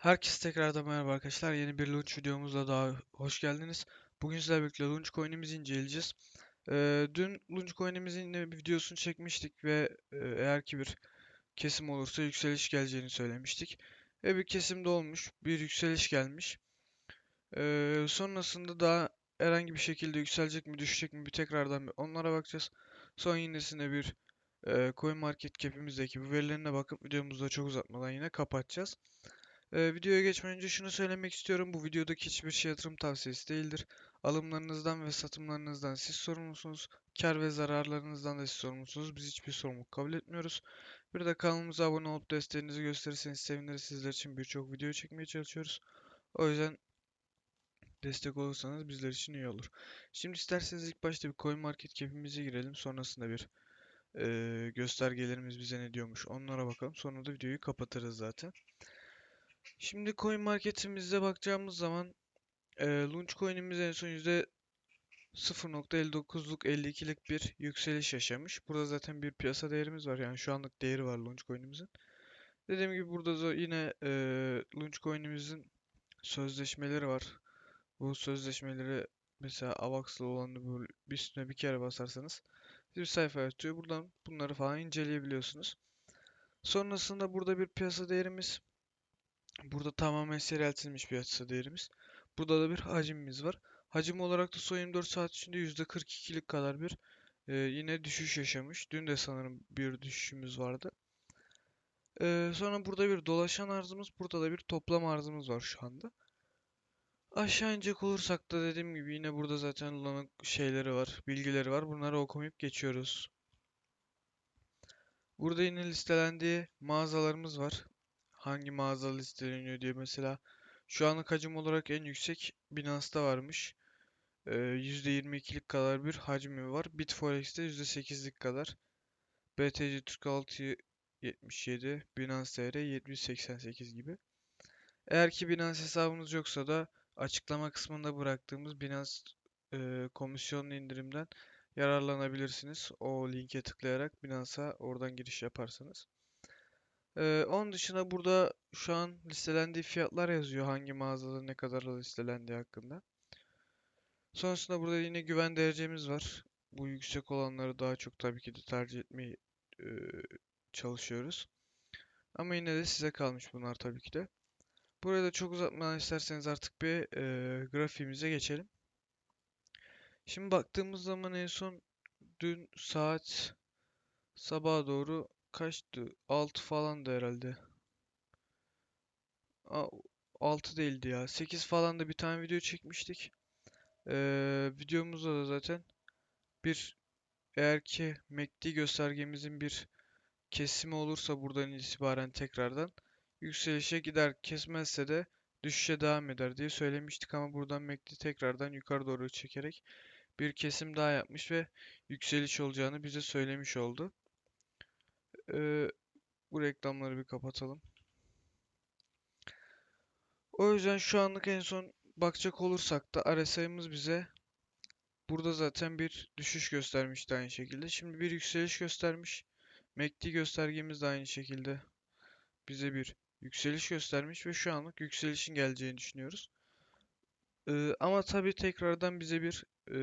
Herkese tekrardan merhaba arkadaşlar. Yeni bir launch videomuzla daha hoş geldiniz. Bugün sizlerle birlikte launch coin'imizi inceleyeceğiz. Ee, dün launch coin'imizin yine bir videosunu çekmiştik ve e, eğer ki bir kesim olursa yükseliş geleceğini söylemiştik. Ve bir kesim de olmuş. Bir yükseliş gelmiş. Ee, sonrasında daha herhangi bir şekilde yükselecek mi düşecek mi bir tekrardan bir onlara bakacağız. Son yinesine bir e, coin market cap'imizdeki bu verilerine bakıp videomuzu da çok uzatmadan yine kapatacağız. Ee, videoya geçmeden önce şunu söylemek istiyorum. Bu videodaki hiçbir şey yatırım tavsiyesi değildir. Alımlarınızdan ve satımlarınızdan siz sorumlusunuz. Kar ve zararlarınızdan da siz sorumlusunuz. Biz hiçbir sorumluluk kabul etmiyoruz. Bir de kanalımıza abone olup desteğinizi gösterirseniz seviniriz. Sizler için birçok video çekmeye çalışıyoruz. O yüzden destek olursanız bizler için iyi olur. Şimdi isterseniz ilk başta bir coin market cap'imize girelim. Sonrasında bir e, göstergelerimiz bize ne diyormuş onlara bakalım. Sonra da videoyu kapatırız zaten. Şimdi coin marketimizde bakacağımız zaman e, launch coin'imiz en son yüzde 0.59'luk 52'lik bir yükseliş yaşamış. Burada zaten bir piyasa değerimiz var. Yani şu anlık değeri var launch coin'imizin. Dediğim gibi burada da yine e, launch coin'imizin sözleşmeleri var. Bu sözleşmeleri mesela Avax'la olanı bir üstüne bir kere basarsanız bir sayfa açıyor. Buradan bunları falan inceleyebiliyorsunuz. Sonrasında burada bir piyasa değerimiz Burada tamamen seyreltilmiş piyasa değerimiz. Burada da bir hacimimiz var. Hacim olarak da son 24 saat içinde %42'lik kadar bir e, yine düşüş yaşamış. Dün de sanırım bir düşüşümüz vardı. E, sonra burada bir dolaşan arzımız, burada da bir toplam arzımız var şu anda. Aşağı inecek olursak da dediğim gibi yine burada zaten Luna'nın şeyleri var, bilgileri var. Bunları okumayıp geçiyoruz. Burada yine listelendiği mağazalarımız var hangi mağaza listeleniyor diye mesela şu anlık hacim olarak en yüksek Binance'da varmış. Ee, %22'lik kadar bir hacmi var. Bitforex'te %8'lik kadar. BTC Türk 677, Binance TR 788 gibi. Eğer ki Binance hesabınız yoksa da açıklama kısmında bıraktığımız Binance e, komisyonlu indirimden yararlanabilirsiniz. O linke tıklayarak Binance'a oradan giriş yaparsanız. Ee, onun dışında burada şu an listelendiği fiyatlar yazıyor. Hangi mağazada ne kadar listelendiği hakkında. Sonrasında burada yine güven derecemiz var. Bu yüksek olanları daha çok tabii ki de tercih etmeyi e, çalışıyoruz. Ama yine de size kalmış bunlar tabii ki de. Burada çok uzatmadan isterseniz artık bir e, grafiğimize geçelim. Şimdi baktığımız zaman en son dün saat sabaha doğru kaçtı? 6 falan da herhalde. 6 değildi ya. 8 falan da bir tane video çekmiştik. Ee, videomuzda da zaten bir eğer ki MACD göstergemizin bir kesimi olursa buradan itibaren tekrardan yükselişe gider. Kesmezse de düşüşe devam eder diye söylemiştik ama buradan MACD tekrardan yukarı doğru çekerek bir kesim daha yapmış ve yükseliş olacağını bize söylemiş oldu. Ee, bu reklamları bir kapatalım. O yüzden şu anlık en son bakacak olursak da RSI'miz bize burada zaten bir düşüş göstermişti aynı şekilde. Şimdi bir yükseliş göstermiş. MACD göstergemiz de aynı şekilde bize bir yükseliş göstermiş ve şu anlık yükselişin geleceğini düşünüyoruz. Ee, ama tabii tekrardan bize bir e,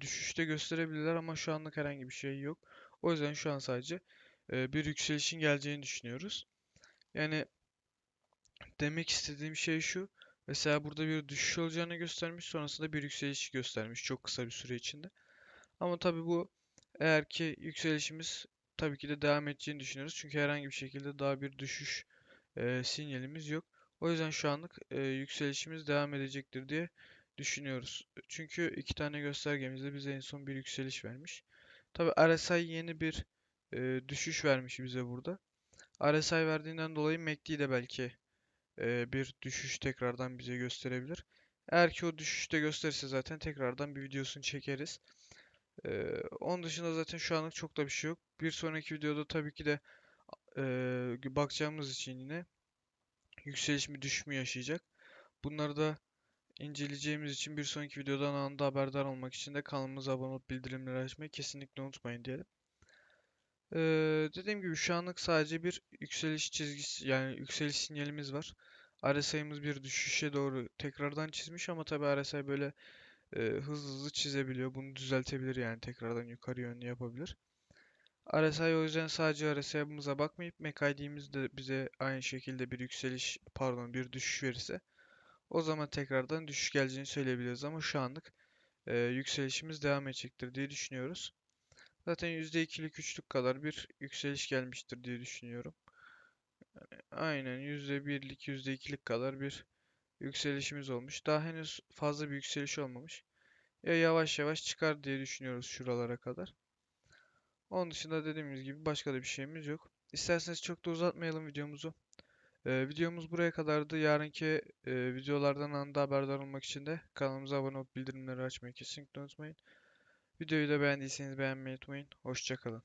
düşüşte gösterebilirler ama şu anlık herhangi bir şey yok. O yüzden şu an sadece e, bir yükselişin geleceğini düşünüyoruz. Yani demek istediğim şey şu. Mesela burada bir düşüş olacağını göstermiş. Sonrasında bir yükseliş göstermiş çok kısa bir süre içinde. Ama tabii bu eğer ki yükselişimiz tabii ki de devam edeceğini düşünüyoruz. Çünkü herhangi bir şekilde daha bir düşüş e, sinyalimiz yok. O yüzden şu anlık e, yükselişimiz devam edecektir diye düşünüyoruz. Çünkü iki tane göstergemizde bize en son bir yükseliş vermiş. Tabii RSI yeni bir e, düşüş vermiş bize burada. RSI verdiğinden dolayı MACD de belki e, bir düşüş tekrardan bize gösterebilir. Eğer ki o düşüşte gösterirse zaten tekrardan bir videosunu çekeriz. E, onun dışında zaten şu anlık çok da bir şey yok. Bir sonraki videoda tabii ki de e, bakacağımız için yine yükseliş mi düşüş mü yaşayacak. Bunları da inceleyeceğimiz için bir sonraki videodan anında haberdar olmak için de kanalımıza abone olup bildirimleri açmayı kesinlikle unutmayın diyelim. Ee, dediğim gibi şu anlık sadece bir yükseliş çizgisi yani yükseliş sinyalimiz var. RSI'miz bir düşüşe doğru tekrardan çizmiş ama tabii RSI böyle e, hızlı hızlı çizebiliyor. Bunu düzeltebilir yani tekrardan yukarı yönlü yapabilir. RSI o yüzden sadece RSI'mize bakmayıp MACI'miz de bize aynı şekilde bir yükseliş pardon bir düşüş verirse o zaman tekrardan düşüş geleceğini söyleyebiliriz ama şu anlık e, yükselişimiz devam edecektir diye düşünüyoruz. Zaten %2'lik 3'lük kadar bir yükseliş gelmiştir diye düşünüyorum. Aynen %1'lik %2'lik kadar bir yükselişimiz olmuş. Daha henüz fazla bir yükseliş olmamış. Ya yavaş yavaş çıkar diye düşünüyoruz şuralara kadar. Onun dışında dediğimiz gibi başka da bir şeyimiz yok. İsterseniz çok da uzatmayalım videomuzu. Ee, videomuz buraya kadardı. Yarınki e, videolardan anında haberdar olmak için de kanalımıza abone olup bildirimleri açmayı kesinlikle unutmayın. Videoyu da beğendiyseniz beğenmeyi unutmayın. Hoşçakalın.